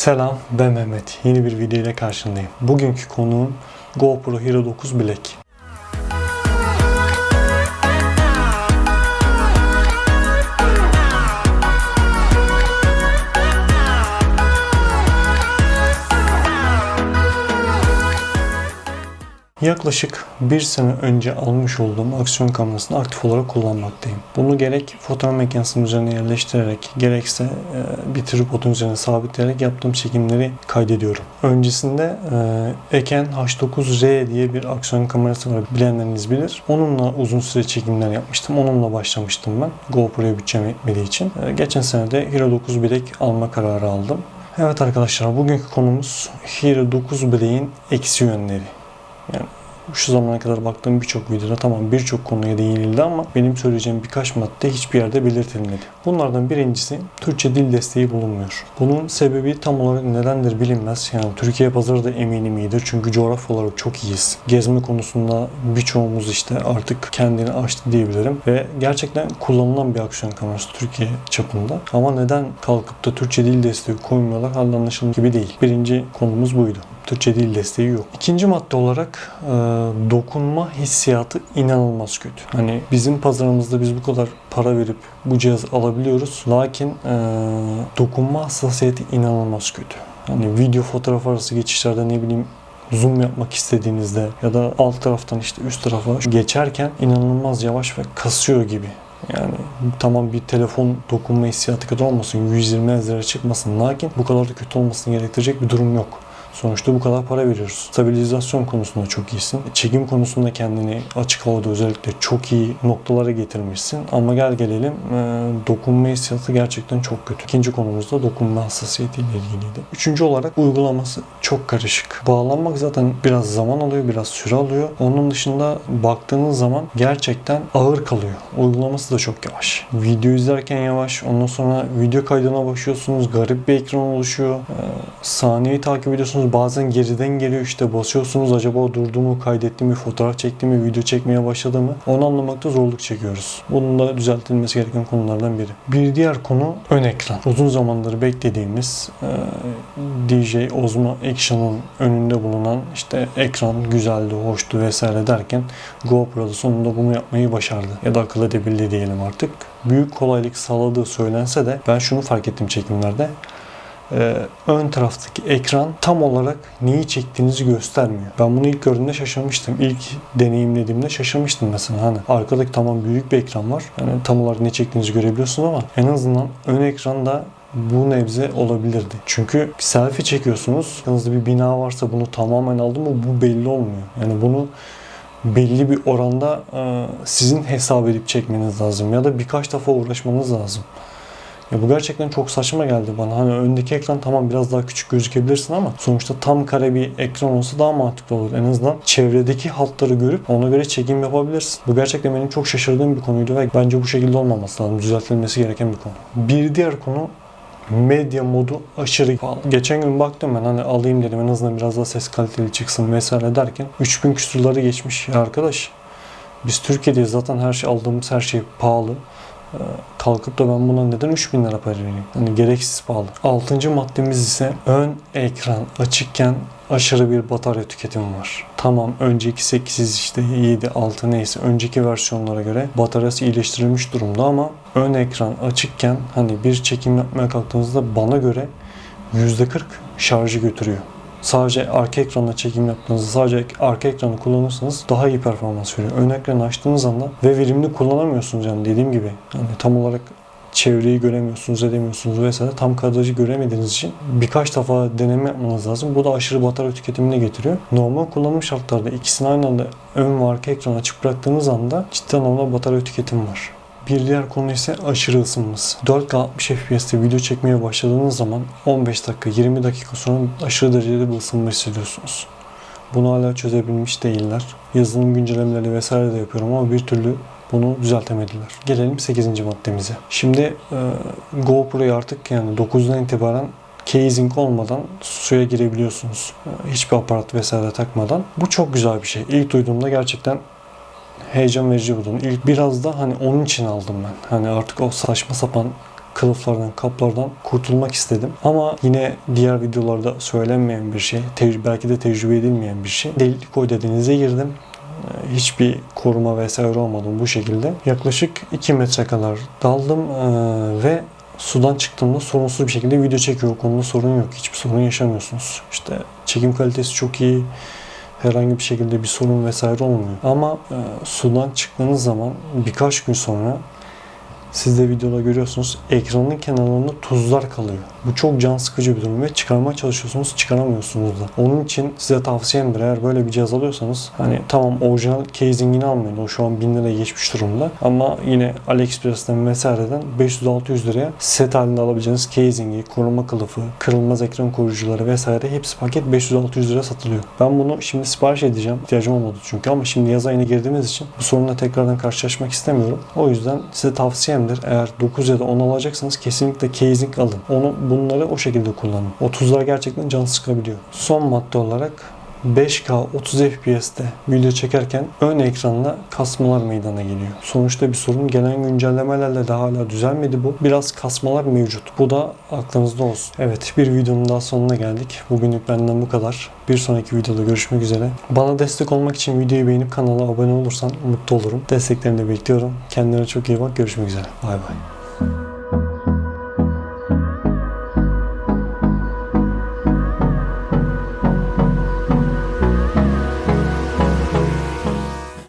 Selam ben Mehmet. Yeni bir video ile karşındayım. Bugünkü konuğum GoPro Hero 9 Black. Yaklaşık bir sene önce almış olduğum aksiyon kamerasını aktif olarak kullanmaktayım. Bunu gerek fotoğraf makinesinin üzerine yerleştirerek gerekse e, bir tripodun üzerine sabitleyerek yaptığım çekimleri kaydediyorum. Öncesinde e, Eken H9R diye bir aksiyon kamerası var bilenleriniz bilir. Onunla uzun süre çekimler yapmıştım. Onunla başlamıştım ben GoPro'ya bütçem yetmediği için. E, geçen sene de Hero 9 Black alma kararı aldım. Evet arkadaşlar bugünkü konumuz Hero 9 Black'in eksi yönleri. Yani şu zamana kadar baktığım birçok videoda tamam birçok konuya değinildi ama benim söyleyeceğim birkaç madde hiçbir yerde belirtilmedi. Bunlardan birincisi Türkçe dil desteği bulunmuyor. Bunun sebebi tam olarak nedendir bilinmez. Yani Türkiye pazarı da eminim iyidir. Çünkü coğrafya olarak çok iyiyiz. Gezme konusunda birçoğumuz işte artık kendini açtı diyebilirim. Ve gerçekten kullanılan bir aksiyon kamerası Türkiye çapında. Ama neden kalkıp da Türkçe dil desteği koymuyorlar halde anlaşılır gibi değil. Birinci konumuz buydu. Türkçe dil desteği yok. İkinci madde olarak e, dokunma hissiyatı inanılmaz kötü. Hani bizim pazarımızda biz bu kadar para verip bu cihazı alabiliyoruz. Lakin e, dokunma hassasiyeti inanılmaz kötü. Hani video fotoğraf arası geçişlerde ne bileyim zoom yapmak istediğinizde ya da alt taraftan işte üst tarafa geçerken inanılmaz yavaş ve kasıyor gibi. Yani tamam bir telefon dokunma hissiyatı kadar olmasın, 120 Hz'lere çıkmasın. Lakin bu kadar da kötü olmasını gerektirecek bir durum yok. Sonuçta bu kadar para veriyoruz. Stabilizasyon konusunda çok iyisin. Çekim konusunda kendini açık havada özellikle çok iyi noktalara getirmişsin. Ama gel gelelim e, dokunma hissiyatı gerçekten çok kötü. İkinci konumuz da dokunma hassasiyetiyle ilgiliydi. Üçüncü olarak uygulaması çok karışık. Bağlanmak zaten biraz zaman alıyor, biraz süre alıyor. Onun dışında baktığınız zaman gerçekten ağır kalıyor. Uygulaması da çok yavaş. Video izlerken yavaş. Ondan sonra video kaydına başlıyorsunuz. Garip bir ekran oluşuyor. E, saniyeyi takip ediyorsunuz bazen geriden geliyor işte basıyorsunuz acaba durdu mu kaydetti mi fotoğraf çekti mi video çekmeye başladı mı onu anlamakta zorluk çekiyoruz. Bunun da düzeltilmesi gereken konulardan biri. Bir diğer konu ön ekran. Uzun zamandır beklediğimiz e, DJ Osmo Action'ın önünde bulunan işte ekran güzeldi, hoştu vesaire derken GoPro'da sonunda bunu yapmayı başardı. Ya da akıl edebildi diyelim artık. Büyük kolaylık sağladığı söylense de ben şunu fark ettim çekimlerde e, ön taraftaki ekran tam olarak neyi çektiğinizi göstermiyor. Ben bunu ilk gördüğümde şaşırmıştım. İlk deneyimlediğimde şaşırmıştım mesela. Hani arkadaki tamam büyük bir ekran var. Yani tam olarak ne çektiğinizi görebiliyorsunuz ama en azından ön ekranda bu nebze olabilirdi. Çünkü selfie çekiyorsunuz. Yanınızda bir bina varsa bunu tamamen aldı mı bu belli olmuyor. Yani bunu belli bir oranda e, sizin hesap edip çekmeniz lazım ya da birkaç defa uğraşmanız lazım. Ya bu gerçekten çok saçma geldi bana. Hani öndeki ekran tamam biraz daha küçük gözükebilirsin ama sonuçta tam kare bir ekran olsa daha mantıklı olur. En azından çevredeki hatları görüp ona göre çekim yapabilirsin. Bu gerçekten benim çok şaşırdığım bir konuydu ve bence bu şekilde olmaması lazım. Düzeltilmesi gereken bir konu. Bir diğer konu medya modu aşırı pahalı. Geçen gün baktım ben hani alayım dedim en azından biraz daha ses kaliteli çıksın vesaire derken 3000 küsurları geçmiş ya arkadaş. Biz Türkiye'deyiz zaten her şey aldığımız her şey pahalı. Kalkıp da ben buna neden 3000 lira para vereyim? Hani gereksiz pahalı. Altıncı maddemiz ise ön ekran açıkken aşırı bir batarya tüketimi var. Tamam önceki 8 işte 7 6 neyse önceki versiyonlara göre bataryası iyileştirilmiş durumda ama ön ekran açıkken hani bir çekim yapmaya kalktığınızda bana göre %40 şarjı götürüyor sadece arka ekranla çekim yaptığınızda sadece arka ekranı kullanırsanız daha iyi performans veriyor. Ön ekranı açtığınız anda ve verimli kullanamıyorsunuz yani dediğim gibi. Yani tam olarak çevreyi göremiyorsunuz, edemiyorsunuz vesaire. Tam kadrajı göremediğiniz için birkaç defa deneme yapmanız lazım. Bu da aşırı batarya tüketimini getiriyor. Normal kullanım şartlarda ikisini aynı anda ön ve arka ekranı açık bıraktığınız anda cidden anlamda batarya tüketimi var. Bir diğer konu ise aşırı ısınması. 4K 60 FPS'te video çekmeye başladığınız zaman 15 dakika 20 dakika sonra aşırı derecede bir ısınma hissediyorsunuz. Bunu hala çözebilmiş değiller. Yazılım güncellemeleri vesaire de yapıyorum ama bir türlü bunu düzeltemediler. Gelelim 8. maddemize. Şimdi e, GoPro'yu artık yani 9'dan itibaren casing olmadan suya girebiliyorsunuz. E, hiçbir aparat vesaire takmadan. Bu çok güzel bir şey. İlk duyduğumda gerçekten heyecan verici buldum. İlk biraz da hani onun için aldım ben. Hani artık o saçma sapan kılıflardan, kaplardan kurtulmak istedim. Ama yine diğer videolarda söylenmeyen bir şey, belki de tecrübe edilmeyen bir şey. Delikli koyda denize girdim. Ee, Hiçbir koruma vesaire olmadım bu şekilde. Yaklaşık 2 metre kadar daldım ee, ve sudan çıktığımda sorunsuz bir şekilde video çekiyor. Konuda sorun yok. Hiçbir sorun yaşamıyorsunuz. İşte çekim kalitesi çok iyi. Herhangi bir şekilde bir sorun vesaire olmuyor. Ama e, sudan çıktığınız zaman birkaç gün sonra siz de videoda görüyorsunuz ekranın kenarlarında tuzlar kalıyor. Bu çok can sıkıcı bir durum ve çıkarmaya çalışıyorsunuz çıkaramıyorsunuz da. Onun için size tavsiyemdir eğer böyle bir cihaz alıyorsanız hani tamam orijinal casingini almayın o şu an 1000 liraya geçmiş durumda ama yine AliExpress'ten vesaireden 500-600 liraya set halinde alabileceğiniz casingi, koruma kılıfı, kırılmaz ekran koruyucuları vesaire hepsi paket 500-600 lira satılıyor. Ben bunu şimdi sipariş edeceğim. İhtiyacım olmadı çünkü ama şimdi yaz ayına girdiğimiz için bu sorunla tekrardan karşılaşmak istemiyorum. O yüzden size tavsiyemdir. Eğer 9 ya da 10 alacaksanız kesinlikle casing alın. Onu bunları o şekilde kullanın. 30'lar gerçekten can sıkabiliyor. Son madde olarak 5K 30 FPS'te video çekerken ön ekranla kasmalar meydana geliyor. Sonuçta bir sorun. Gelen güncellemelerle de hala düzelmedi bu. Biraz kasmalar mevcut. Bu da aklınızda olsun. Evet bir videonun daha sonuna geldik. Bugünlük benden bu kadar. Bir sonraki videoda görüşmek üzere. Bana destek olmak için videoyu beğenip kanala abone olursan mutlu olurum. Desteklerini de bekliyorum. Kendine çok iyi bak. Görüşmek üzere. Bay bay.